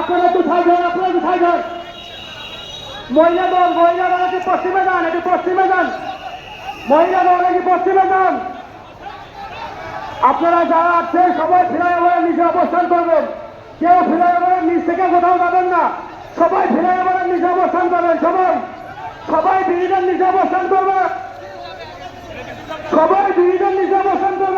আপনারা ছাই যান আপনারা ছাই যান মহিলা দল মহিলা দল পশ্চিমে যান একটু পশ্চিমে যান মহিলা দল পশ্চিমে যান আপনারা যারা আছেন সবাই ফ্লাইওভারের নিচে অবস্থান করবেন। কেউ ফ্লাইওভারের নিচ থেকে কোথাও যাবেন না। সবাই ফ্লাইওভারের নিচে অবস্থান করবেন, সবাই। সবাই ব্রিজের নিচে অবস্থান করবে। সবাই ব্রিজের নিচে অবস্থান করবেন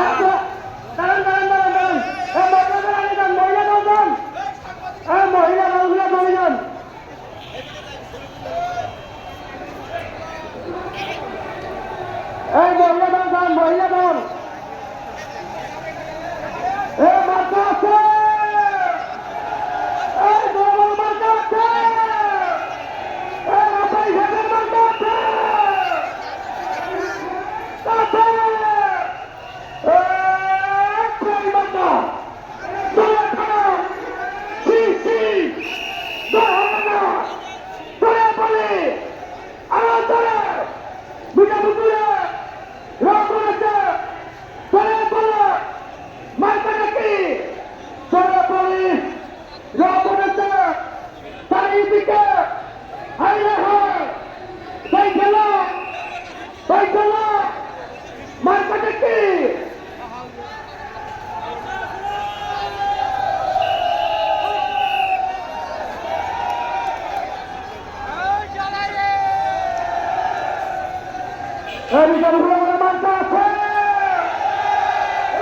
আচ্ছা, দাঁড়ান, দাঁড়ান, দাঁড়ান, দাঁড়ান। এই মহিলাদের আগে যান, মহিলা দল যান। এই মহিলা দলগুলো চলে যান। এই মহিলা দল যান, মহিলা দল। এই মার্কা আছে। এই দল মার্কা আছে। এই রাপাই ঘাটের মার্কা আছে। আছে। মার্কাটা কি এই বিচারগুলো মনে মানতে আছে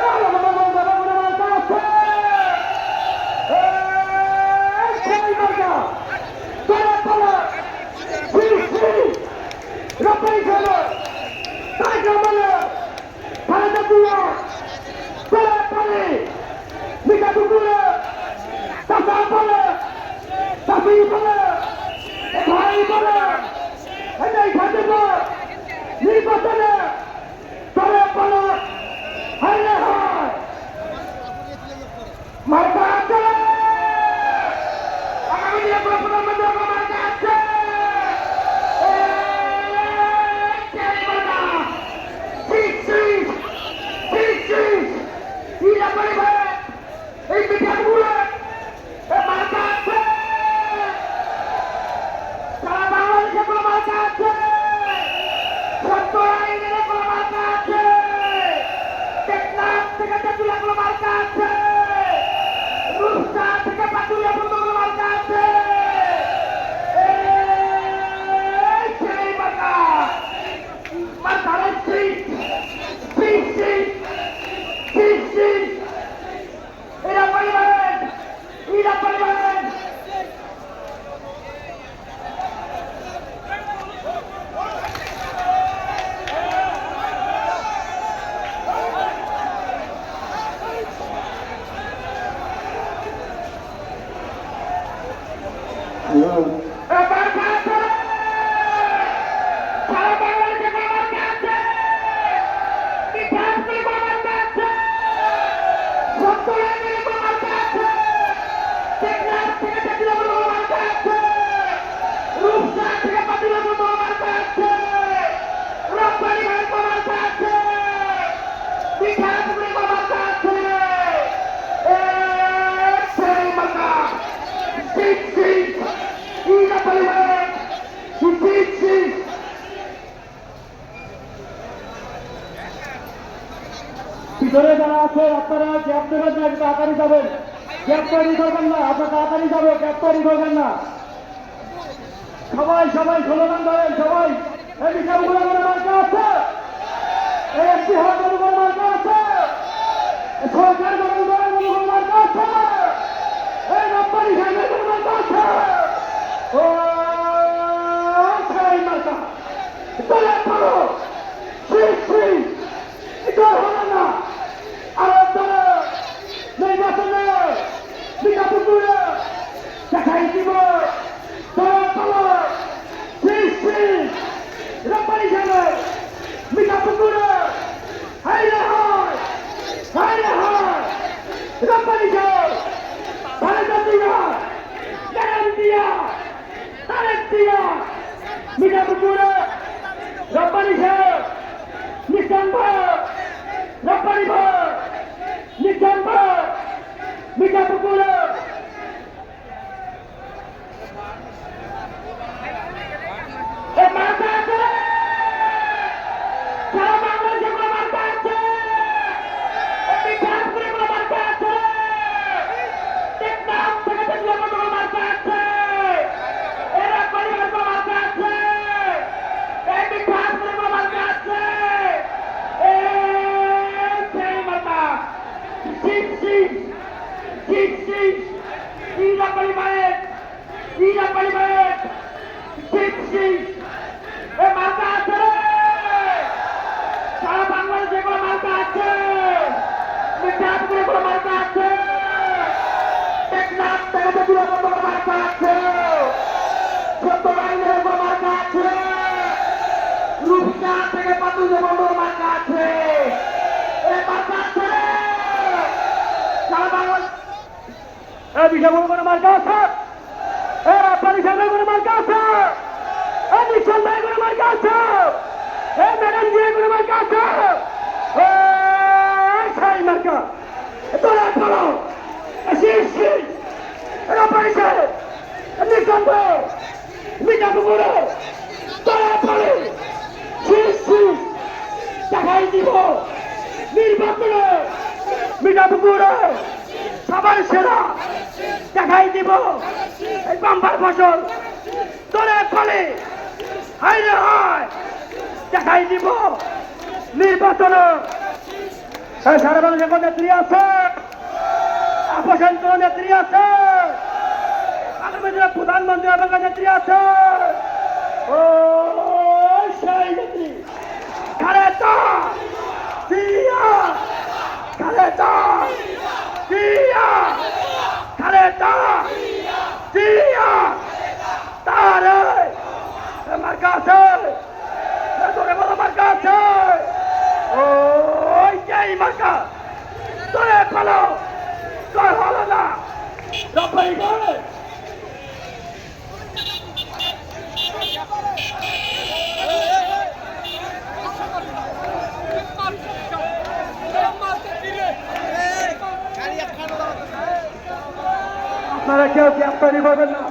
এই মনে মানতে আছে এই সেই মার্কা তোরা তোরা সি সি রাপাই খেলো তাই কামালে খালেদা তুলা তোরা পালে মিকা দুপুরে চাচা পালে চাচি পালে ভাই পালে এটাই খাতে তেঁতুলিয়া কোনো মার্কা আছে। pouco ভিতরে যারা আছে, আপনারা গ্যাপ দেবেন না তাড়াতাড়ি যাবেন। গ্যাপ তৈরি করবেন না, আপনার তাড়াতাড়ি যাবে গ্যাপ তৈরি করবেন না। সবাই সবাই স্লোগান ধরেন, সবাই। এই করে মার্কা আছে। এই একটি হাত করে মার্কা আছে। সরকার করে করে মার্কা আছে। এই রপ্তানি মার্কা আছে। ও মার্কা দলে করো ঠিক ঠিক এটা হলো না আর দলে নির্বাচনে বিকাপুকুরে দেখাই দিব দলে করো ঠিক ঠিক মিঠাপুকুরে রব্বানি সাহেব নিশান ভাই রব্বানি ভাই নিশান ভাই মিঠাপুকুরে এ মাথা আছে সারা বাংলাদেশে কোনো মার্কা আছে এ মিঠাপুকুরে কোনো মার্কা আছে টেকনাফ থেকে দেখলে কোনো মার্কা আছে এরা পরিবার কোনো মার্কা আছে এই মিঠাপুকুরে কোনো মার্কা আছে এ সেই মার্কা শিখ শিখ শিখ শিখ ইরা পরিবারের বাংলাদেশে কোনো মার্কা আছে। মার্কা আছে এ নিশ্চল ভাই কোনো মার্কা আছে এ ম্যাডাম জিয়া কোনো মার্কা আছে সাই মার্কা। তোরা করো শীষ শীষ এ রাপ্পানি সাহেব এ নিশ্চল ভাই। মিঠা পুকুরে তোরা পড়ে শীষ দেখাই দিব। নির্বাচনে মিঠা পুকুরে সবার সেরা দেখাই দিব। এই ফসল। তোরে ফলে হাইরে হয়, দেখাই দিব নির্বাচন। সারা বাংলাদেশে কোন নেত্রী আছে? আপোষণ কোন নেত্রী আছে? আগামী দিনে প্রধানমন্ত্রী এবং নেত্রী আছে? ও, সেই নেত্রী। খালেদা, জিয়া খালেদা, জিয়া খালেদা জিয়া তারে আমার কাছে তোরে বলো আমার কাছে ওই যাই মার্কা তোরে ফেলো তোর হলো না রব্বাই করে আপনারা কেউ ক্যাব তৈরি করবেন না।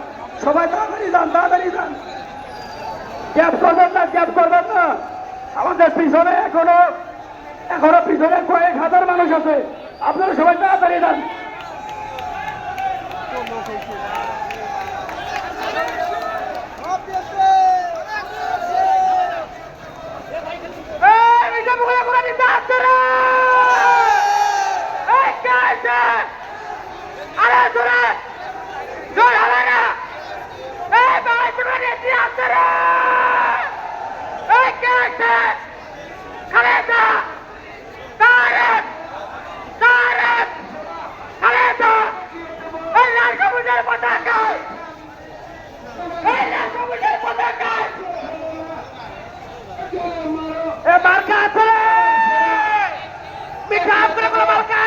সবাই তাড়াতাড়ি যান তাড়াতাড়ি যান। ক্যাব করবেন না ক্যাব করবেন না। আমাদের পিছনে এখনও এখনও পিছনে কয়েক হাজার মানুষ আছে। আপনারা সবাই তাড়াতাড়ি যান? আরে তোরা জয় হবে না এই ভাই তোরা নেত্রী আসছে রে! এই কে আছে? খালেদা! তারেক! তারেক! খালেদা! এই লাল সবুজের পতাকায়! এই লাল সবুজের পতাকায়! এ মার্কা আছে রে! মিঠা করে কোনো মার্কা